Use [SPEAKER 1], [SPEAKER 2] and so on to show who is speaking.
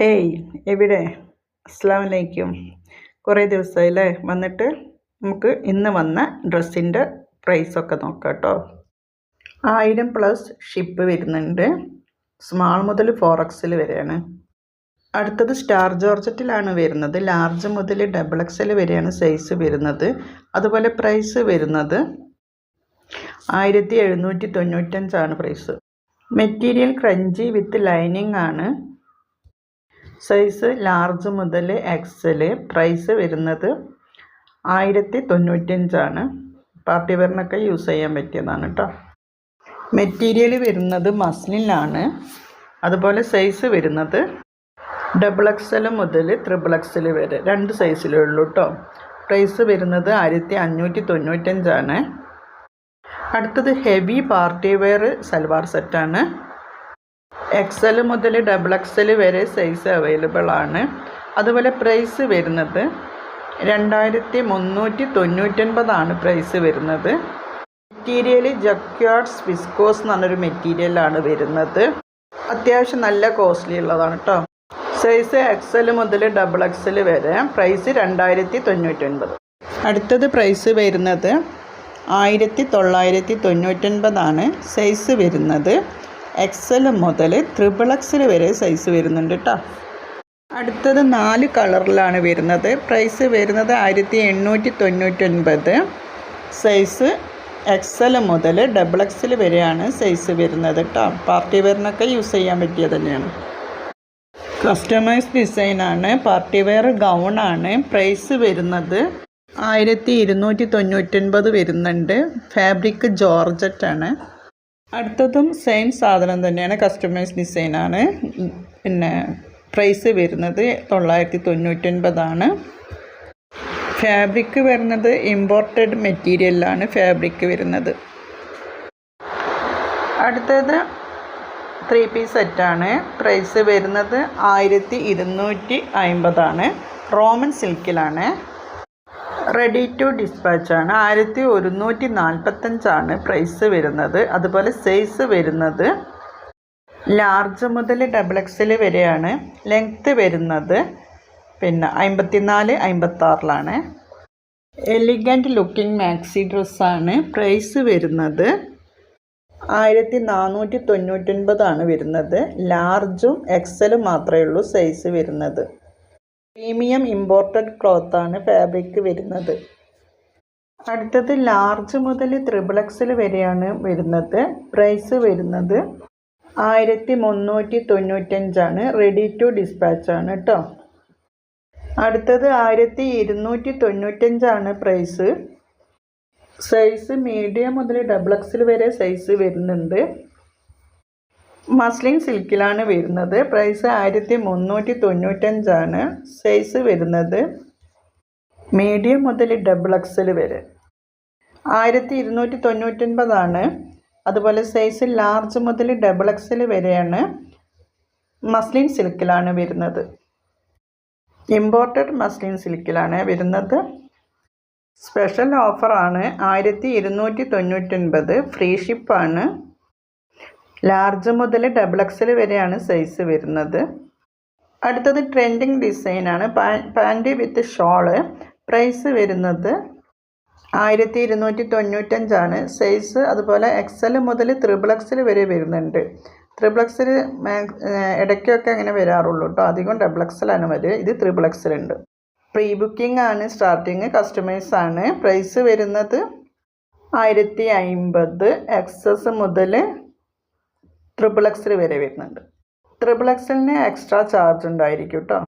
[SPEAKER 1] Hey എവിടെ? അസ്സാം വലൈക്കും കുറേ ദിവസമായില്ലേ വന്നിട്ട് നമുക്ക് ഇന്ന് വന്ന ഡ്രസ്സിന്റെ പ്രൈസൊക്കെ നോക്കാം കേട്ടോ. ആയിരം പ്ലസ് ഷിപ്പ് വരുന്നുണ്ട്. സ്മാൾ മുതൽ ഫോർ എക്സിൽ വരെയാണ്. അടുത്തത് സ്റ്റാർ ജോർജറ്റിലാണ് വരുന്നത്. ലാർജ് മുതൽ ഡബിൾ എക്സൽ വരെയാണ് സൈസ് വരുന്നത്. അതുപോലെ പ്രൈസ് വരുന്നത് ആയിരത്തി എഴുന്നൂറ്റി തൊണ്ണൂറ്റഞ്ചാണ് price material crunchy with lining ആണ്. സൈസ് ലാർജ് മുതൽ എക്സൽ പ്രൈസ് വരുന്നത് ആയിരത്തി തൊണ്ണൂറ്റഞ്ചാണ് പാർട്ടി വെയറിനൊക്കെ യൂസ് ചെയ്യാൻ പറ്റിയതാണ് കേട്ടോ മെറ്റീരിയൽ വരുന്നത് മസ്ലിനാണ്. അതുപോലെ സൈസ് വരുന്നത് ഡബിൾ എക്സൽ മുതൽ ത്രിബിൾ എക്സൽ വരെ രണ്ട് സൈസിലേ ഉള്ളൂ കേട്ടോ പ്രൈസ് വരുന്നത് ആയിരത്തി അഞ്ഞൂറ്റി തൊണ്ണൂറ്റഞ്ചാണ് അടുത്തത് ഹെവി പാർട്ടി വെയർ സൽവാർ സെറ്റാണ്. എക്സൽ മുതൽ ഡബിൾ എക്സൽ വരെ സൈസ് അവൈലബിൾ ആണ്. അതുപോലെ പ്രൈസ് വരുന്നത് രണ്ടായിരത്തി മുന്നൂറ്റി തൊണ്ണൂറ്റൊൻപതാണ് പ്രൈസ് വരുന്നത്. മെറ്റീരിയൽ ജക്യാർഡ്സ് വിസ്കോസ് എന്ന് പറഞ്ഞൊരു മെറ്റീരിയലാണ് വരുന്നത്. അത്യാവശ്യം നല്ല കോസ്റ്റ്ലി ഉള്ളതാണ് കേട്ടോ സൈസ് എക്സൽ മുതൽ ഡബിൾ എക്സൽ വരെ പ്രൈസ് രണ്ടായിരത്തി തൊണ്ണൂറ്റൊൻപത് അടുത്തത് പ്രൈസ് വരുന്നത് ആയിരത്തി തൊള്ളായിരത്തി തൊണ്ണൂറ്റൊൻപതാണ് സൈസ് വരുന്നത്. എക്സൽ മുതൽ ത്രിബിൾ എക്സൽ വരെ സൈസ് വരുന്നുണ്ട് കേട്ടോ അടുത്തത് നാല് കളറിലാണ് വരുന്നത്. പ്രൈസ് വരുന്നത് ആയിരത്തി എണ്ണൂറ്റി തൊണ്ണൂറ്റൊൻപത് സൈസ് എക്സൽ മുതൽ ഡബിൾ എക്സൽ വരെയാണ് സൈസ് വരുന്നത് കേട്ടോ പാർട്ടി വെയറിനൊക്കെ യൂസ് ചെയ്യാൻ പറ്റിയത് തന്നെയാണ്. കസ്റ്റമൈസ് ഡിസൈനാണ് പാർട്ടി വെയർ ഗൗൺ ആണ്. പ്രൈസ് വരുന്നത് ആയിരത്തി ഇരുന്നൂറ്റി തൊണ്ണൂറ്റൊൻപത് വരുന്നുണ്ട് ഫാബ്രിക് ജോർജറ്റാണ് അടുത്തതും സെയിം സാധനം തന്നെയാണ്. കസ്റ്റമൈസ് ഡിസൈനാണ് പിന്നെ പ്രൈസ് വരുന്നത് തൊള്ളായിരത്തി തൊണ്ണൂറ്റൊൻപതാണ് ഫാബ്രിക് വരുന്നത് ഇമ്പോർട്ടഡ് മെറ്റീരിയലാണ് ഫാബ്രിക് വരുന്നത്. അടുത്തത് ത്രീ പീസ് സെറ്റാണ് പ്രൈസ് വരുന്നത് ആയിരത്തി ഇരുന്നൂറ്റി അമ്പതാണ് റോമൻ സിൽക്കിലാണ് റെഡി ടു ഡിസ്പാച്ച് ആണ്. ആയിരത്തി ഒരുന്നൂറ്റി നാൽപ്പത്തഞ്ചാണ് പ്രൈസ് വരുന്നത്. അതുപോലെ സൈസ് വരുന്നത് ലാർജ് മുതൽ ഡബിൾ എക്സൽ വരെയാണ്. ലെങ്ത്ത് വരുന്നത് പിന്നെ അമ്പത്തിനാല് അമ്പത്താറിലാണ്. എലിഗന്റ് ലുക്കിംഗ് മാക്സി ഡ്രസ്സാണ് പ്രൈസ് വരുന്നത്. ആയിരത്തി നാനൂറ്റി തൊണ്ണൂറ്റൊൻപതാണ് വരുന്നത്. ലാർജും എക്സലും മാത്രമേ ഉള്ളൂ സൈസ് വരുന്നത്. പ്രീമിയം ഇമ്പോർട്ടഡ് ക്ലോത്താണ് ഫാബ്രിക് വരുന്നത്. അടുത്തത് ലാർജ് മുതൽ ത്രിബിളക്സിൽ വരെയാണ് വരുന്നത്. പ്രൈസ് വരുന്നത് ആയിരത്തി മുന്നൂറ്റി തൊണ്ണൂറ്റഞ്ചാണ് റെഡി ടു ഡിസ്പാച്ച് ആണ് കേട്ടോ അടുത്തത് ആയിരത്തി ഇരുന്നൂറ്റി തൊണ്ണൂറ്റഞ്ചാണ് പ്രൈസ്. സൈസ് മീഡിയം മുതൽ ഡബിൾ എക്സിൽ വരെ സൈസ് വരുന്നുണ്ട്. മസ്ലിൻ സിൽക്കിലാണ് വരുന്നത്. പ്രൈസ് ആയിരത്തി മുന്നൂറ്റി തൊണ്ണൂറ്റഞ്ചാണ് സൈസ് വരുന്നത് മീഡിയം മുതൽ ഡബിൾ എക്സൽ വരെ. ആയിരത്തി ഇരുന്നൂറ്റി തൊണ്ണൂറ്റൊൻപതാണ് അതുപോലെ സൈസ് ലാർജ് മുതൽ ഡബിൾ എക്സൽ വരെയാണ് മസ്ലിൻ സിൽക്കിലാണ് വരുന്നത്. ഇമ്പോർട്ടഡ് മസ്ലിൻ സിൽക്കിലാണ് വരുന്നത്. സ്പെഷ്യൽ ഓഫറാണ് ആയിരത്തി ഇരുന്നൂറ്റി തൊണ്ണൂറ്റൊൻപത് ഫ്രീ ഷിപ്പാണ്. ലാർജ് മുതൽ ഡബിൾ എക്സൽ വരെയാണ് സൈസ് വരുന്നത്. അടുത്തത് ട്രെൻഡിങ് ഡിസൈനാണ് പാന്റ് വിത്ത് ഷോൾ പ്രൈസ് വരുന്നത് ആയിരത്തി ഇരുന്നൂറ്റി തൊണ്ണൂറ്റഞ്ചാണ് സൈസ് അതുപോലെ എക്സൽ മുതൽ ത്രിബിൾ എക്സൽ വരെ വരുന്നുണ്ട്. ത്രിബിൾ എക്സൽ ഇടയ്ക്കൊക്കെ അങ്ങനെ വരാറുള്ളൂ കേട്ടോ. അധികം ഡബിൾ എക്സലാണ് വരിക. ഇത് ത്രിബിൾ എക്സൽ ഉണ്ട്. പ്രീ ബുക്കിംഗ് ആണ് സ്റ്റാർട്ടിങ് കസ്റ്റമേഴ്സ് ആണ്. പ്രൈസ് വരുന്നത് ആയിരത്തി അമ്പത് എക്സസ് മുതൽ ട്രിപ്പിൾ എക്സിൽ വരെ വരുന്നുണ്ട്. ട്രിപ്പിൾ എക്സലിന് എക്സ്ട്രാ ചാർജ് ഉണ്ടായിരിക്കും കേട്ടോ